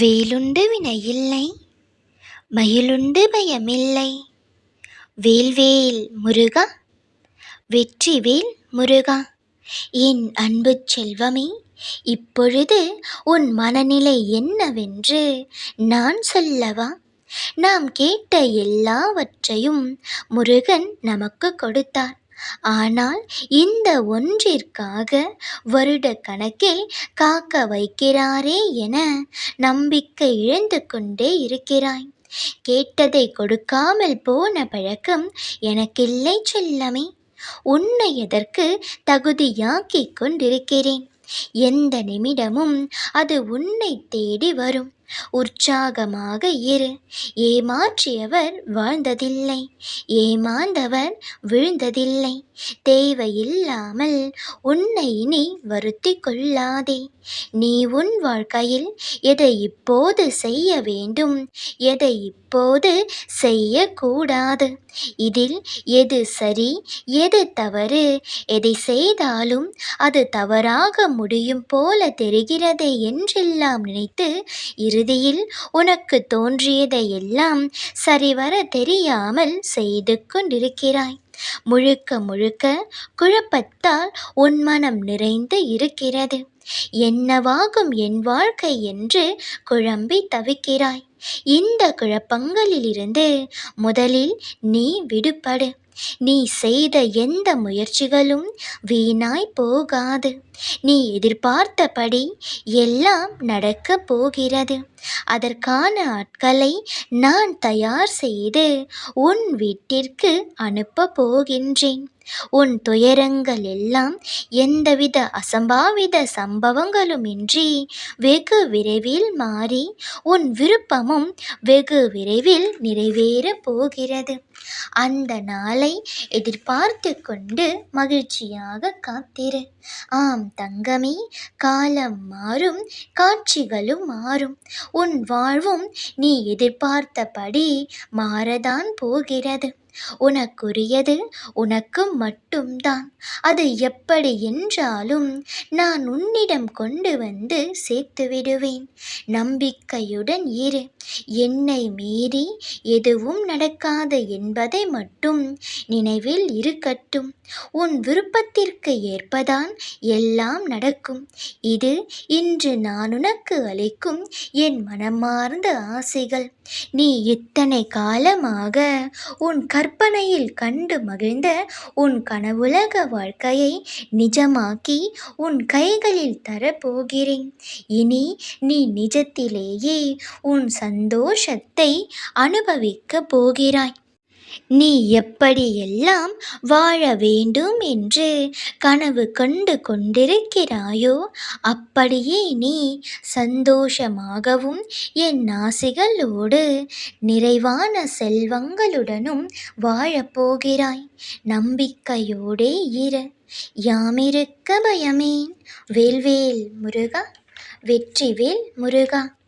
வேலுண்டு வினையில்லை மயிலுண்டு பயமில்லை. வேல்வேல் முருகா வெற்றிவேல் முருகா என் அன்பு செல்வமே இப்பொழுது உன் மனநிலை என்னவென்று நான் சொல்லவா? நாம் கேட்ட எல்லாவற்றையும் முருகன் நமக்கு கொடுத்தார். ஆனால் இந்த ஒன்றிற்காக வருட கணக்கில் காக்க வைக்கிறாரே என நம்பிக்கை இழந்து கொண்டே இருக்கிறாய். கேட்டதை கொடுக்காமல் போன பழக்கம் எனக்கில்லை செல்லமே. உன்னை எதற்கு தகுதியாக்கிக் கொண்டிருக்கிறேன்? எந்த நிமிடமும் அது உன்னை தேடி வரும். உற்சாகமாக இரு. ஏமாற்றியவர் வாழ்ந்ததில்லை. ஏமாந்தவர் விழுந்ததில்லை. தேவையில்லாமல் உன்னை இனி வருத்தி கொள்ளாதே. நீ உன் வாழ்க்கையில் எதை இப்போது செய்ய வேண்டும்? எதை இப்போது செய்யக்கூடாது இதில் எது சரி எது தவறு? எதை செய்தாலும் அது தவறாக முடியும் போல தெரிகிறதே என்றெல்லாம் நினைத்து இரு இறுதியில் உனக்கு தோன்றியதை எல்லாம் சரிவர தெரியாமல் செய்து கொண்டிருக்கிறாய். முழுக்க முழுக்க குழப்பத்தால் உன் மனம் நிறைந்து இருக்கிறது. என்னவாகும் என் வாழ்க்கை என்று குழம்பி தவிக்கிறாய். இந்த குழப்பங்களிலிருந்து முதலில் நீ விடுபடு. நீ செய்த எந்த முயற்சிகளும் வீணாய் போகாது. நீ எதிர்பார்த்தபடி எல்லாம் நடக்கப் போகிறது. அதற்கான ஆட்களை நான் தயார் செய்து உன் வீட்டிற்கு அனுப்பப் போகின்றேன். உன் துயரங்கள் எல்லாம் எந்தவித அசம்பாவித சம்பவங்களுமின்றி வெகு விரைவில் மாறி உன் விருப்பமும் வெகு விரைவில் நிறைவேறப் போகிறது. அந்த நாளை எதிர்பார்த்து கொண்டு மகிழ்ச்சியாக காத்திரு. ஆம் தங்கமே காலம் மாறும் காட்சிகளும் மாறும். உன் வாழ்வும் நீ எதிர்பார்த்தபடி மாறதான் போகிறது. உனக்குரியது உனக்கு மட்டும்தான். அது எப்படி என்றாலும் நான் உன்னிடம் கொண்டு வந்து சேர்த்து விடுவேன். நம்பிக்கையுடன் இரு. என்னை மீறி எதுவும் நடக்காது என்பதை மட்டும் நினைவில் இருக்கட்டும். உன் விருப்பத்திற்கு ஏற்பதான் எல்லாம் நடக்கும். இது இன்று நான் உனக்கு அளிக்கும் என் மனமார்ந்த ஆசைகள். நீ இத்தனை காலமாக உன் கற்பனையில் கண்டு மகிழ்ந்த உன் கனவுலக வாழ்க்கையை நிஜமாக்கி உன் கைகளில் தரப்போகிறேன். இனி நீ நிஜத்திலேயே உன் சந்தோஷத்தை அனுபவிக்கப் போகிறாய். நீ எப்படியெல்லாம் வாழ வேண்டும் என்று கனவு கண்டு கொண்டிருக்கிறாயோ அப்படியே நீ சந்தோஷமாகவும் என் ஆசைகளோடு நிறைவான செல்வங்களுடனும் வாழப்போகிறாய். நம்பிக்கையோடே இரு. யாமிருக்க பயமேன். வேல்வேல் முருகா. வெற்றிவேல் முருகா.